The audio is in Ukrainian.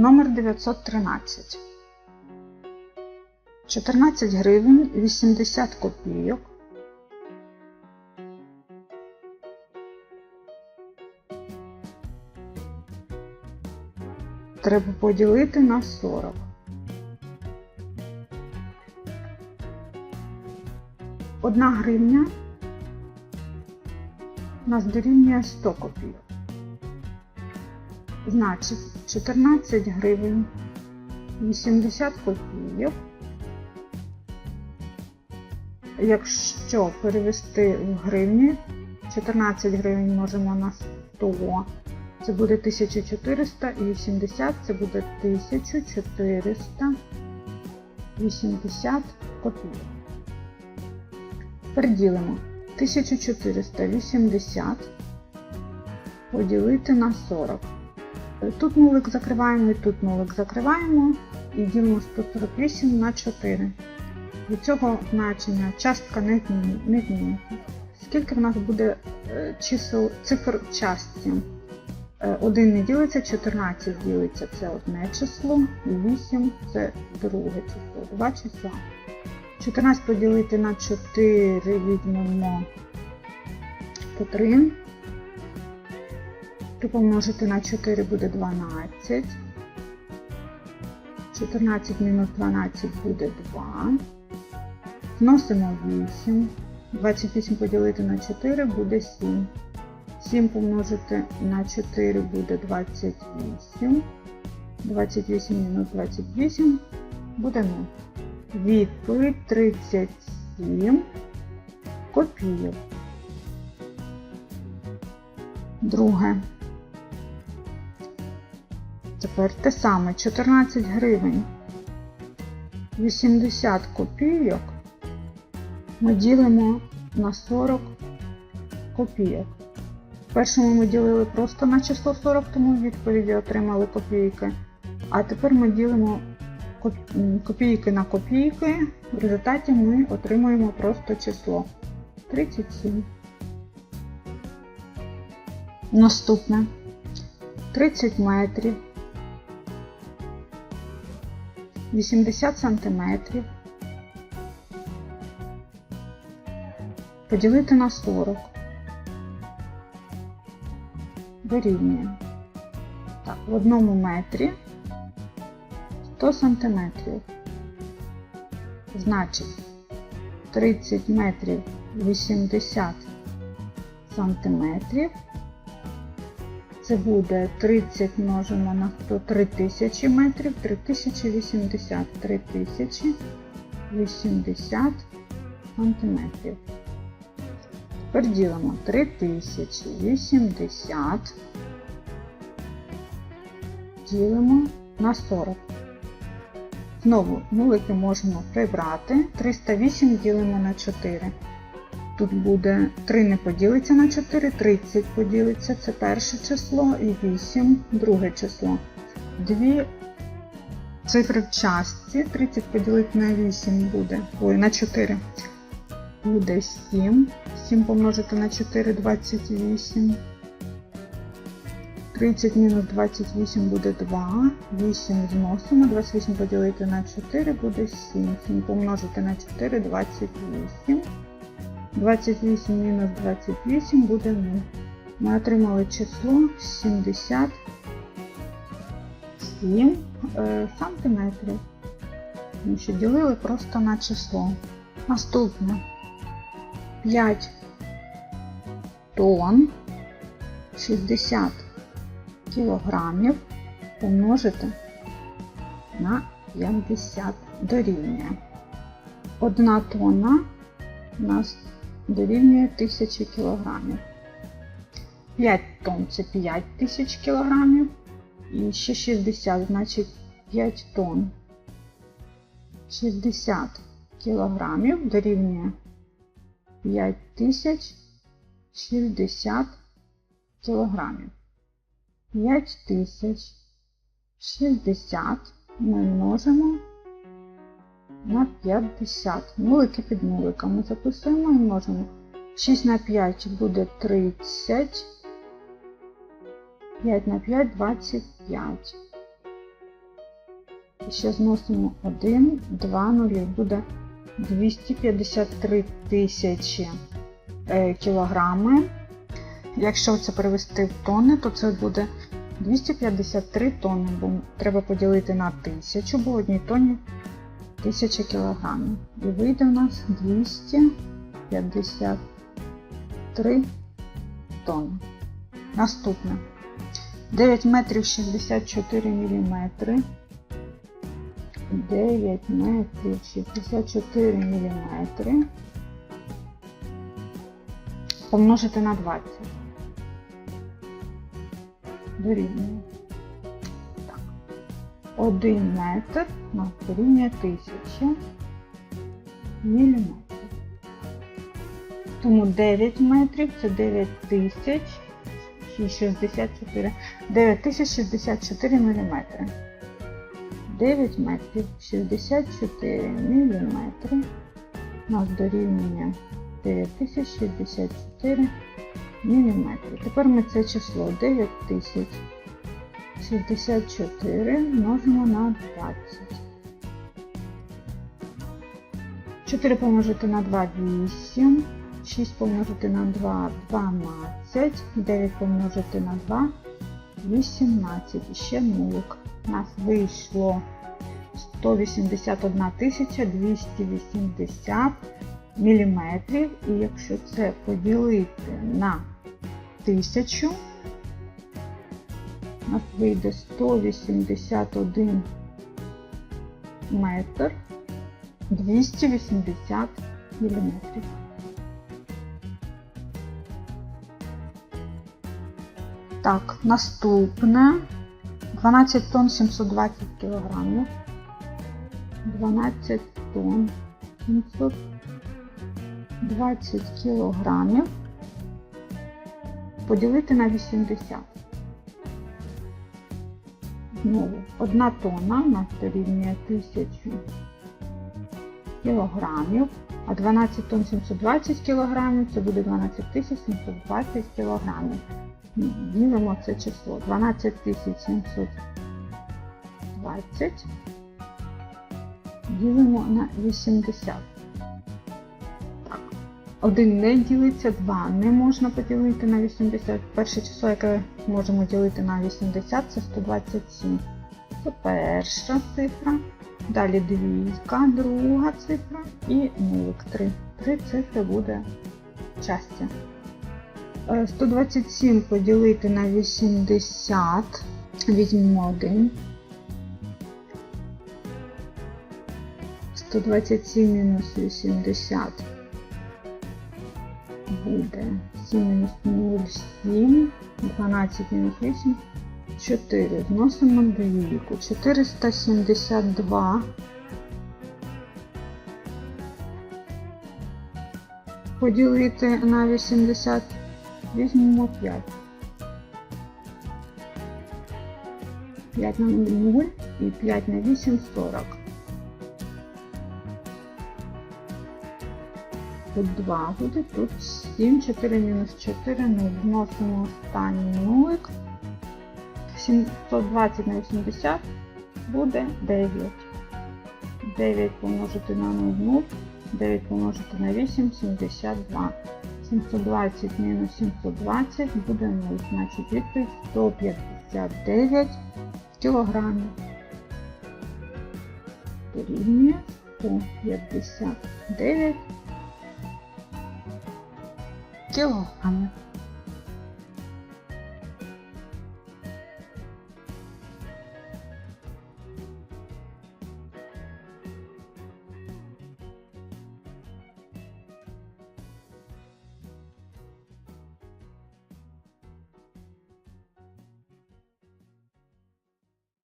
номер 913. 14 гривень 80 копійок. Треба поділити на 40. Одна гривня у нас дорівнює 100 копійок. Значить, 14 гривень 80 копійок. Якщо перевести в гривні, 14 гривень множимо на 100, це буде 1400 і 80 це буде 1480 копійок. Переділимо 1480 поділити на 40. Тут нулик закриваємо і тут нулик закриваємо і ділимо 148 на 4. Від цього значення частка не зміниться. Скільки в нас буде е, чисел, цифр частці? 1 не ділиться, 14 ділиться це одне число, і 8 це друге число. Два числа. 14 поділити на 4 візьмемо по 3. 3 помножити на 4 буде 12. 14 мінус 12 буде 2. Зносимо 8. 28 поділити на 4 буде 7. 7 помножити на 4 буде 28. 28 мінус 28 буде 0. Відповідь 37 копійок. Друге. Тепер те саме 14 гривень 80 копійок ми ділимо на 40 копійок. В першому ми ділили просто на число 40, тому відповіді отримали копійки. А тепер ми ділимо копійки на копійки. В результаті ми отримуємо просто число 37. Наступне 30 метрів, 80 сантиметрів. Поділити на 40. Дорівнює. Так, в одному метрі 100 сантиметрів. Значить, 30 метрів 80 сантиметрів. Це буде 30 множимо на 100 3000 метрів, 3080, 3080 сантиметрів. Тепер ділимо 3080 ділимо на 40. Знову нулики можемо прибрати. 308 ділимо на 4. Тут буде 3 не поділиться на 4, 30 поділиться, це перше число, і 8 друге число. Дві цифри в частці. 30 поділити на 8 буде, ой, на 4 буде 7. 7 помножити на 4 28. 30 мінус 28 буде 2. 8 зносимо. 28 поділити на 4 буде 7. 7 помножити на 4 28. 28 мінус 28 буде 0. Ми отримали число 77 е, сантиметрів. Ми ще ділили просто на число. Наступне 5 тонн 60 кілограмів помножити на 50 дорівнює. Одна тонна у нас дорівнює 1000 кілограмів. 5 тонн це 5 тисяч кілограмів. І ще 60, значить 5 тонн. 60 кілограмів дорівнює 5060 кілограмів. 5060 ми множимо на 50. Нулики під нуликами записуємо і множимо. 6 на 5 буде 30. 5 на 5 25. І ще зносимо 1, 2 нулі. Буде 253 тисячі е, кілограми. Якщо це перевести в тонни, то це буде 253 тонни, бо треба поділити на 1000, бо в одній тонні 1000 кілограмів. І вийде у нас 253 тонни. Наступне 9 метрів 64 міліметри. 9 метрів 64 міліметри помножити на 20. Дорівнює. Так. 1 метр на дорівнює 1000 міліметрів. Тому 9 метрів це 9000 і 64. 9064 міліметри. 9 метрів 64 міліметри у нас дорівнює 9064 міліметри. Тепер ми це число 9064 множимо на 20. 4 помножити на 2 8, 6 помножити на 2 12, 9 помножити на 2 18 і ще нулик. У нас вийшло 181 280 міліметрів. І якщо це поділити на 1000, у нас вийде 181 метр 280 міліметрів. Так, наступне 12 тонн 720 кілограмів. 12 тонн 720 кілограмів поділити на 80. Знову, 1 тонна у нас дорівнює 1000 кілограмів, а 12 тонн 720 кілограмів це буде 12 720 кілограмів. Ділимо це число 12720 ділимо на 80. 1 не ділиться, 2 не можна поділити на 80. Перше число, яке можемо ділити на 80, це 127. Це перша цифра. Далі двійка, друга цифра і нулик 3. Три цифри буде часті. 127 поділити на 80, візьмемо 1. 127 мінус 80 буде 7 мінус 0, 7, 12 мінус 8, 4. Зносимо двійку. 472 поділити на 80 Візьмемо 5. 5 на 0 і 5 на 8 40. Тут 2 буде, тут 7, 4 мінус 4, 0. Вносимо останній нулик. 720 на 80 буде 9. 9 помножити на 0, 0. 9 помножити на 8, 72. 720 мінус 720 буде 0, значить відповідь 159 кілограмів. Дорівнює 159 кілограмів. 今日あ。